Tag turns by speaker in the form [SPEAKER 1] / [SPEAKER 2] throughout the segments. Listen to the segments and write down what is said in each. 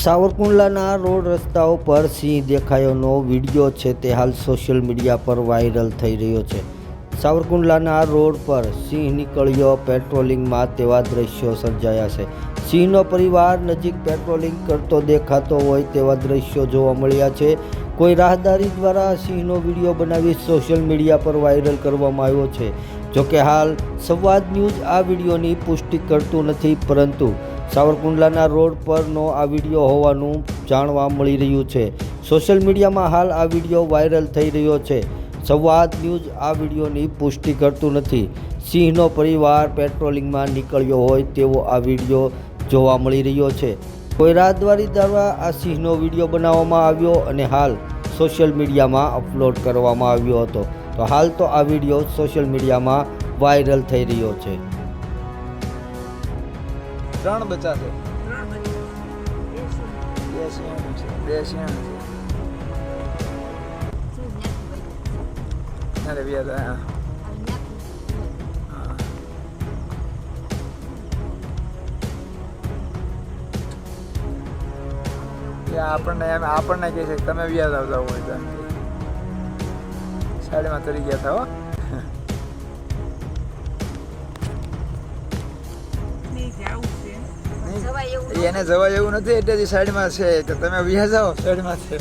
[SPEAKER 1] સાવરકુંડલાના road રસ્તાઓ પર સિંહ દેખાયોનો video છે તે હાલ સોશિયલ મીડિયા પર વાયરલ થઈ રહ્યો છે. સાવરકુંડલાના રોડ પર સિંહ નીકળ્યો પેટ્રોલિંગમાં તેવા દ્રશ્યો સર્જાયા છે. સિંહનો પરિવાર નજીક પેટ્રોલિંગ કરતો દેખાતો હોય તેવા દ્રશ્યો જોવા મળ્યા છે. કોઈ રાહદારી દ્વારા સિંહનો વીડિયો બનાવી સોશિયલ મીડિયા પર વાયરલ કરવામાં આવ્યો છે. જોકે હાલ સંવાદ ન્યૂઝ આ વિડીયોની પુષ્ટિ કરતું નથી, પરંતુ સાવરકુંડલાના રોડ પરનો આ વીડિયો હોવાનું જાણવા મળી રહ્યું છે. સોશિયલ મીડિયામાં હાલ આ વીડિયો વાયરલ થઈ રહ્યો છે. સંવાદ ન્યૂઝ આ વિડીયોની પુષ્ટિ કરતું નથી. સિંહનો પરિવાર પેટ્રોલિંગમાં નીકળ્યો હોય તેવો આ વીડિયો જોવા મળી રહ્યો છે. કોઈ રાજદ્વારી દ્વારા આ સિંહનો વીડિયો બનાવવામાં આવ્યો અને હાલ સોશિયલ મીડિયામાં અપલોડ કરવામાં આવ્યો હતો. તો હાલ તો આ વીડિયો સોશિયલ મીડિયામાં વાયરલ થઈ રહ્યો છે.
[SPEAKER 2] ત્રણ બચ્ચા છે. અરે બે. આપણને આપણને કહે છે તમે વ્યાજ આવતા હોય કે. તરી ગયા હતા હો. એને જવા એવું નથી. એટલે જ સાઈડમાં છે. તો તમે વ્યા જાઓ સાઈડમાં છે.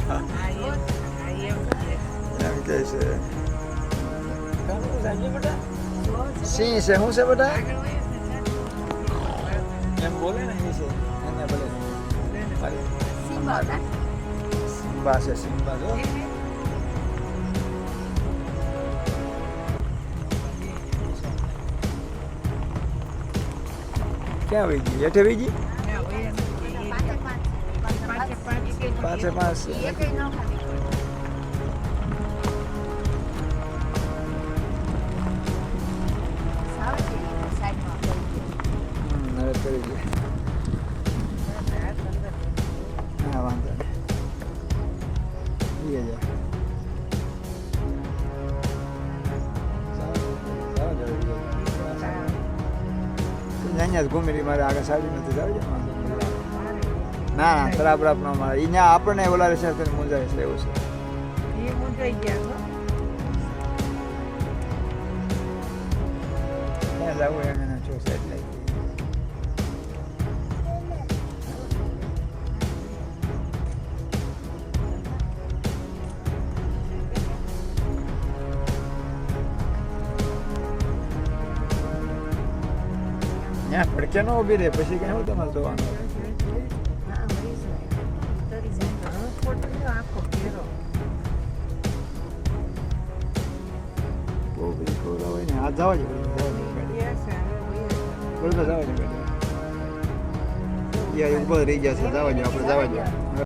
[SPEAKER 2] એમ કે છે. સિંહ છે. શું છે બેટા? એમ બોલે ને એ છે. એને બોલે. સિમ્બા છે સિમ્બા જો ક્યાં વહી ગઈ હેઠે વહી ગઈ પાંચે. પાંચ. હવે વાંધો નહીં. ઈ અહીંયા જ ઘૂમી મારે આગળ સાડી નથી જાવ નહીં. ના ના ખરાબ ન મારે અહીંયા આપણને ઓલા રહેશે તો મૂંઝાય છે એવું છે ત્યાં જવું એમ એને છો સાઈડ ત્યાં ભડકે ન ઊભી રહે પછી ક્યાં હું તમારે જોવાનું બહુ બધી ખબર હોય ને આ જવા જ બરોબર જવા જ યાર ઉપર રહી ગયા છે જવા દો આપણે જવા દો